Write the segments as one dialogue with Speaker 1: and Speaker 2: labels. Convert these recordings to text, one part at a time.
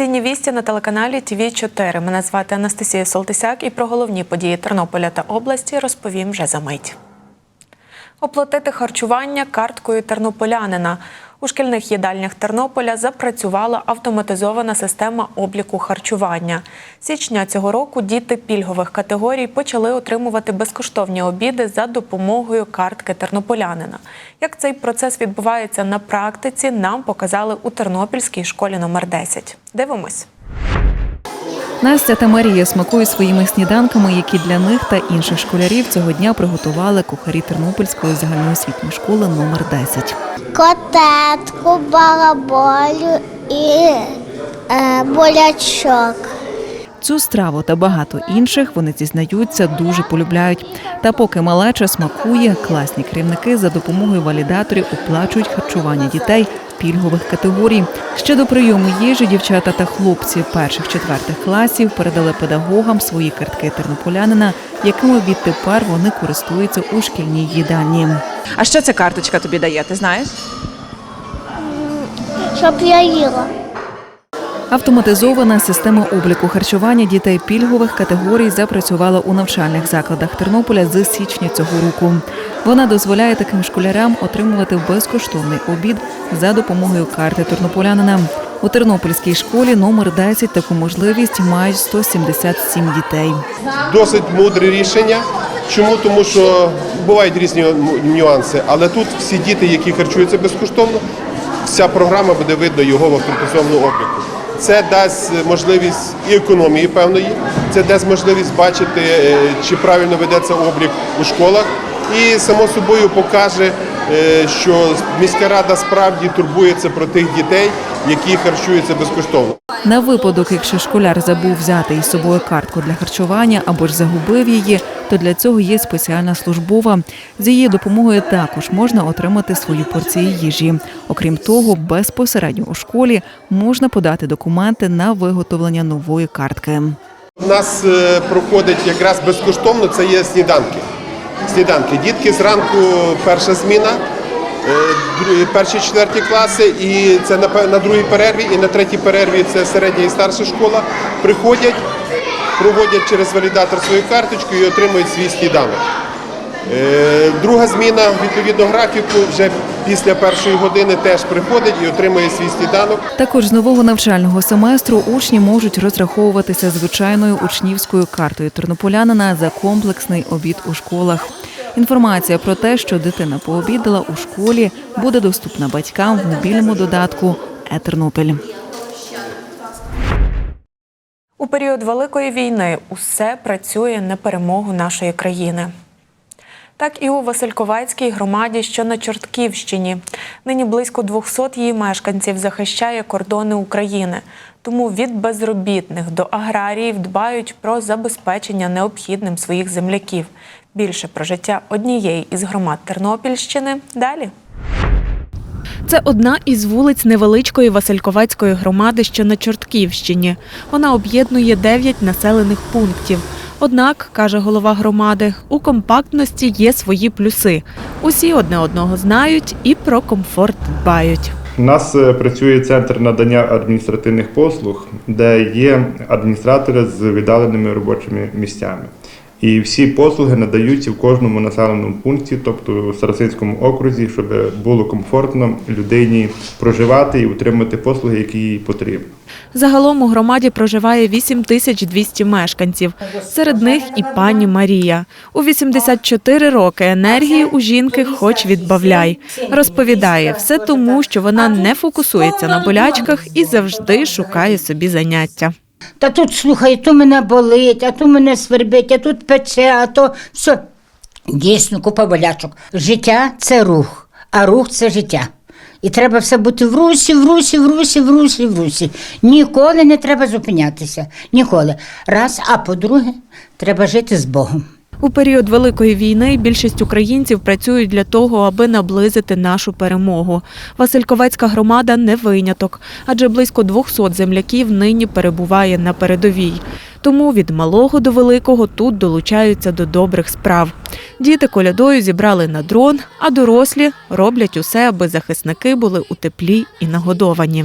Speaker 1: Провінційні вісті на телеканалі ТВ 4 Мене звати Анастасія Солтисяк і про головні події Тернополя та області розповім вже за мить. Оплатити харчування карткою тернополянина. У шкільних їдальнях Тернополя запрацювала автоматизована система обліку харчування. Січня цього року діти пільгових категорій почали отримувати безкоштовні обіди за допомогою картки тернополянина. Як цей процес відбувається на практиці, нам показали у Тернопільській школі номер 10. Дивимось.
Speaker 2: Настя та Марія смакують своїми сніданками, які для них та інших школярів цього дня приготували кухарі Тернопільської загальноосвітньої школи номер 10.
Speaker 3: котетку, бараболю і е, болячок.
Speaker 2: Цю страву та багато інших вони зізнаються дуже полюбляють. Та поки малеча смакує, класні керівники за допомогою валідаторів оплачують харчування дітей пільгових категорій. Ще до прийому їжі дівчата та хлопці перших четвертих класів передали педагогам свої картки тернополянина, якими відтепер вони користуються у шкільній їдальні.
Speaker 4: А що ця карточка тобі дає? Ти знаєш?
Speaker 3: Щоб я їла.
Speaker 2: Автоматизована система обліку харчування дітей пільгових категорій запрацювала у навчальних закладах Тернополя з січня цього року. Вона дозволяє таким школярам отримувати безкоштовний обід за допомогою карти тернополянина. У Тернопільській школі номер 10 таку можливість мають 177 дітей.
Speaker 5: досить мудре рішення. Чому? Тому що бувають різні нюанси, але тут всі діти, які харчуються безкоштовно, вся програма буде видно його в автоматизованому обліку. Це дасть можливість і економії певної, це дасть можливість бачити, е, чи правильно ведеться облік у школах, і само собою покаже, е, що міська рада справді турбується про тих дітей, які харчуються безкоштовно.
Speaker 2: На випадок, якщо школяр забув взяти із собою картку для харчування або ж загубив її, то для цього є спеціальна службова. З її допомогою також можна отримати свою порцію їжі. Окрім того, безпосередньо у школі можна подати документи на виготовлення нової картки.
Speaker 5: У нас е, проходить якраз безкоштовно, це є сніданки. Сніданки. Дітки зранку перша зміна, е, перші четверті класи, і це на, на другій перерві, і на третій перерві це середня і старша школа. Приходять, проводять через валідатор свою карточку і отримують свій сніданок. Е, Друга зміна відповідно графіку вже після першої години теж приходить і отримує свій сніданок.
Speaker 2: Також з нового навчального семестру учні можуть розраховуватися звичайною учнівською картою тернополянина за комплексний обід у школах. Інформація про те, що дитина пообідала у школі, буде доступна батькам в мобільному додатку «Е-Тернопіль».
Speaker 1: У період Великої війни усе працює на перемогу нашої країни. Так і у Васильковецькій громаді, що на Чортківщині. Нині близько 200 її мешканців захищає кордони України. Тому від безробітних до аграріїв дбають про забезпечення необхідним своїх земляків. Більше про життя однієї із громад Тернопільщини далі. Це одна із вулиць невеличкої Васильковецької громади, що на Чортківщині. Вона об'єднує дев'ять населених пунктів. Однак, каже голова громади, у компактності є свої плюси. Усі одне одного знають і про комфорт дбають.
Speaker 6: У нас е, працює центр надання адміністративних послуг, де є адміністратори з віддаленими робочими місцями. І всі послуги надаються в кожному населеному пункті, тобто в Старосинському окрузі, щоб було комфортно людині проживати і отримати послуги, які їй потрібні.
Speaker 1: Загалом у громаді проживає 8200 мешканців. Серед них і пані Марія. У 84 роки енергії у жінки хоч відбавляй. Розповідає, все тому, що вона не фокусується на болячках і завжди шукає собі заняття.
Speaker 7: Та тут слухай, то мене болить, а то мене свербить, а тут пече, а то все. Дійсно, купа болячок. Життя це рух, а рух це життя. І треба все бути в русі, в русі, в русі, в русі, в русі. Ніколи не треба зупинятися. Ніколи. Раз, а по-друге, треба жити з Богом.
Speaker 1: У період Великої війни більшість українців працюють для того, аби наблизити нашу перемогу. Васильковецька громада не виняток, адже близько 200 земляків нині перебуває на передовій. Тому від малого до великого тут долучаються до добрих справ. Діти колядою зібрали на дрон, а дорослі роблять усе, аби захисники були у теплі і нагодовані.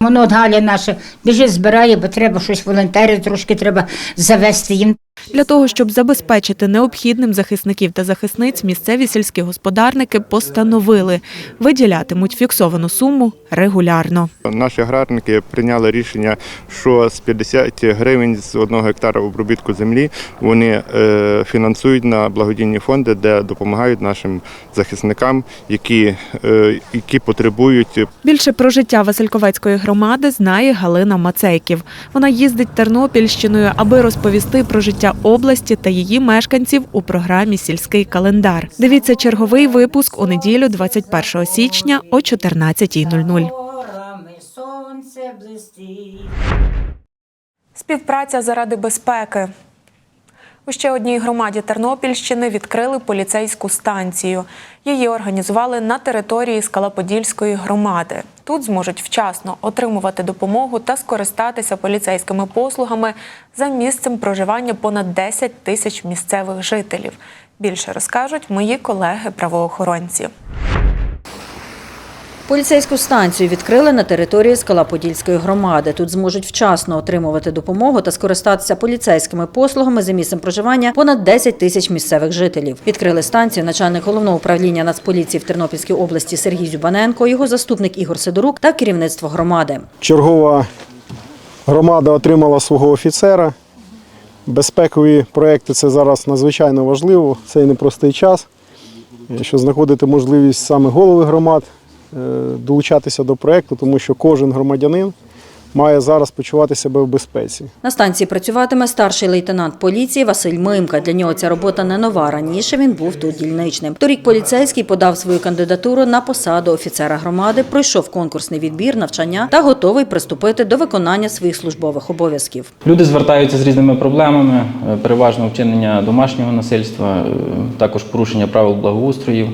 Speaker 7: Воно от Галя наша біжить, збирає, бо треба щось волонтери, трошки треба завести їм.
Speaker 1: Для того, щоб забезпечити необхідним захисників та захисниць, місцеві сільські господарники постановили виділятимуть фіксовану суму регулярно.
Speaker 6: Наші аграрники прийняли рішення, що з 50 гривень з одного гектара обробітку землі вони е, фінансують на благодійні фонди, де допомагають нашим захисникам, які, е, які потребують
Speaker 1: Більше про життя Васильковецької громади знає Галина Мацейків. Вона їздить Тернопільщиною, аби розповісти про життя області та її мешканців у програмі Сільський календар. Дивіться черговий випуск у неділю, 21 січня о 14.00.
Speaker 7: Сонце блистить.
Speaker 1: Співпраця заради безпеки. У ще одній громаді Тернопільщини відкрили поліцейську станцію. Її організували на території Скалаподільської громади. Тут зможуть вчасно отримувати допомогу та скористатися поліцейськими послугами за місцем проживання понад 10 тисяч місцевих жителів. Більше розкажуть мої колеги-правоохоронці.
Speaker 8: Поліцейську станцію відкрили на території Скалаподільської громади. Тут зможуть вчасно отримувати допомогу та скористатися поліцейськими послугами за місцем проживання понад 10 тисяч місцевих жителів. Відкрили станцію начальник головного управління Нацполіції в Тернопільській області Сергій Зюбаненко, його заступник Ігор Сидорук та керівництво громади.
Speaker 9: Чергова громада отримала свого офіцера. Безпекові проекти це зараз надзвичайно важливо. Цей непростий час. Що знаходити можливість саме голови громад долучатися до проекту, тому що кожен громадянин має зараз почувати себе в безпеці.
Speaker 8: На станції працюватиме старший лейтенант поліції Василь Мимка. Для нього ця робота не нова. Раніше він був тут дільничним. Торік поліцейський подав свою кандидатуру на посаду офіцера громади, пройшов конкурсний відбір, навчання та готовий приступити до виконання своїх службових обов'язків.
Speaker 10: Люди звертаються з різними проблемами, е, переважно вчинення домашнього насильства, е, також порушення правил благоустроїв.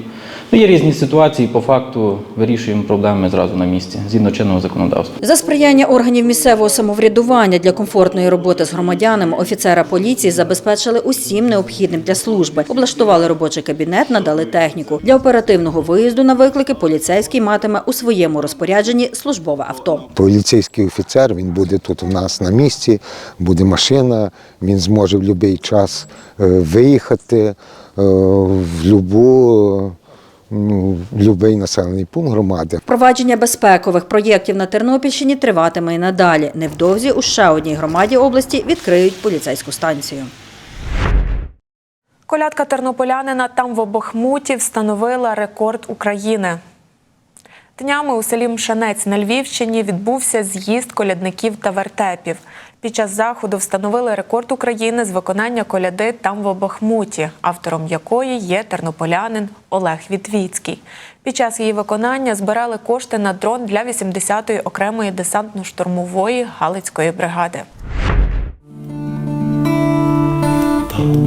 Speaker 10: Ну, є різні ситуації, по факту вирішуємо проблеми зразу на місці, згідно чинного законодавства.
Speaker 8: За сприяння органів місцевого самоврядування для комфортної роботи з громадянами офіцера поліції забезпечили усім необхідним для служби. Облаштували робочий кабінет, надали техніку. Для оперативного виїзду на виклики поліцейський матиме у своєму розпорядженні службове авто.
Speaker 11: Поліцейський офіцер він буде тут у нас на місці, буде машина, він зможе в будь-який час е, виїхати е, в любу, ну, будь-який населений пункт громади.
Speaker 8: Впровадження безпекових проєктів на Тернопільщині триватиме і надалі. Невдовзі у ще одній громаді області відкриють поліцейську станцію.
Speaker 1: Колядка тернополянина там в Бахмуті встановила рекорд України. Днями у селі Мшанець на Львівщині відбувся з'їзд колядників та вертепів. Під час заходу встановили рекорд України з виконання коляди там в Бахмуті, автором якої є тернополянин Олег Вітвіцький. Під час її виконання збирали кошти на дрон для 80-ї окремої десантно-штурмової Галицької бригади.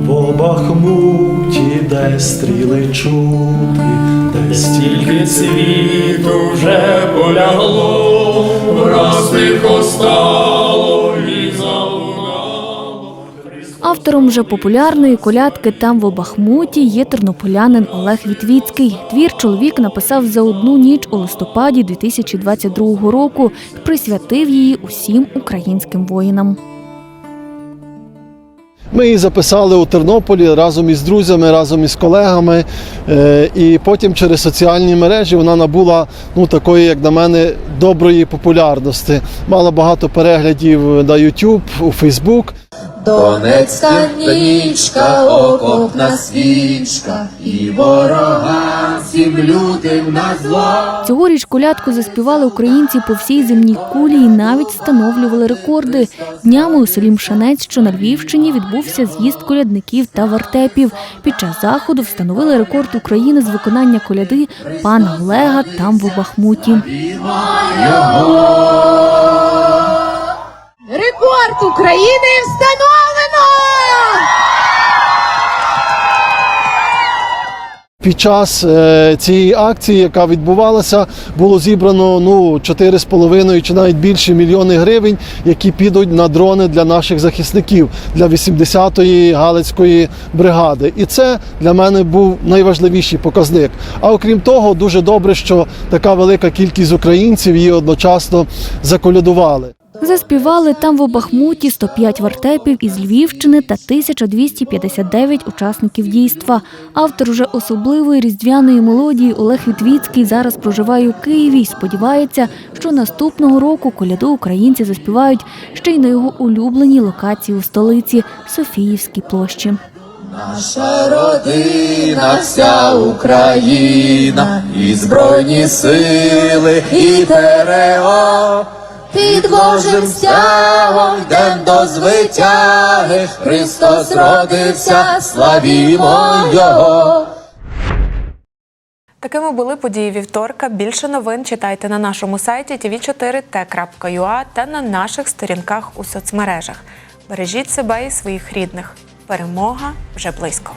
Speaker 12: По Бахмуті, де стріли чути, де стільки цвіту вже полягло, враз тихо стало
Speaker 13: Автором вже популярної колядки там в Бахмуті є тернополянин Олег Вітвіцький. Твір чоловік написав за одну ніч у листопаді 2022 року присвятив її усім українським воїнам.
Speaker 12: Ми її записали у Тернополі разом із друзями, разом із колегами. е, І потім через соціальні мережі вона набула ну, такої, як на мене, доброї популярності. Мала багато переглядів на YouTube, у Facebook.
Speaker 14: Донецька нічка, окопна свічка, і ворога всім лютим на зло.
Speaker 13: Цьогоріч колядку заспівали українці по всій земній кулі і навіть встановлювали рекорди. Днями у селі Мшанець, що на Львівщині, відбувся з'їзд колядників та вартепів. Під час заходу встановили рекорд України з виконання коляди пана Олега там в Бахмуті.
Speaker 14: Рекорд України встановлено!
Speaker 12: Під час е, цієї акції, яка відбувалася, було зібрано ну 4,5 чи навіть більше мільйони гривень, які підуть на дрони для наших захисників для 80-ї Галицької бригади. І це для мене був найважливіший показник. А окрім того, дуже добре, що така велика кількість українців її одночасно заколядували.
Speaker 13: Заспівали там в Бахмуті 105 вертепів із Львівщини та 1259 учасників дійства. Автор вже особливої різдвяної мелодії Олег Вітвіцький зараз проживає у Києві і сподівається, що наступного року коляду українці заспівають ще й на його улюбленій локації у столиці Софіївській площі.
Speaker 14: Наша родина, вся Україна, і збройні сили, і ТРО. Під Божим стягом йдем до звитяги, Христос родився, славімо Його.
Speaker 1: Такими були події вівторка. Більше новин читайте на нашому сайті tv4t.ua та на наших сторінках у соцмережах. Бережіть себе і своїх рідних. Перемога вже близько.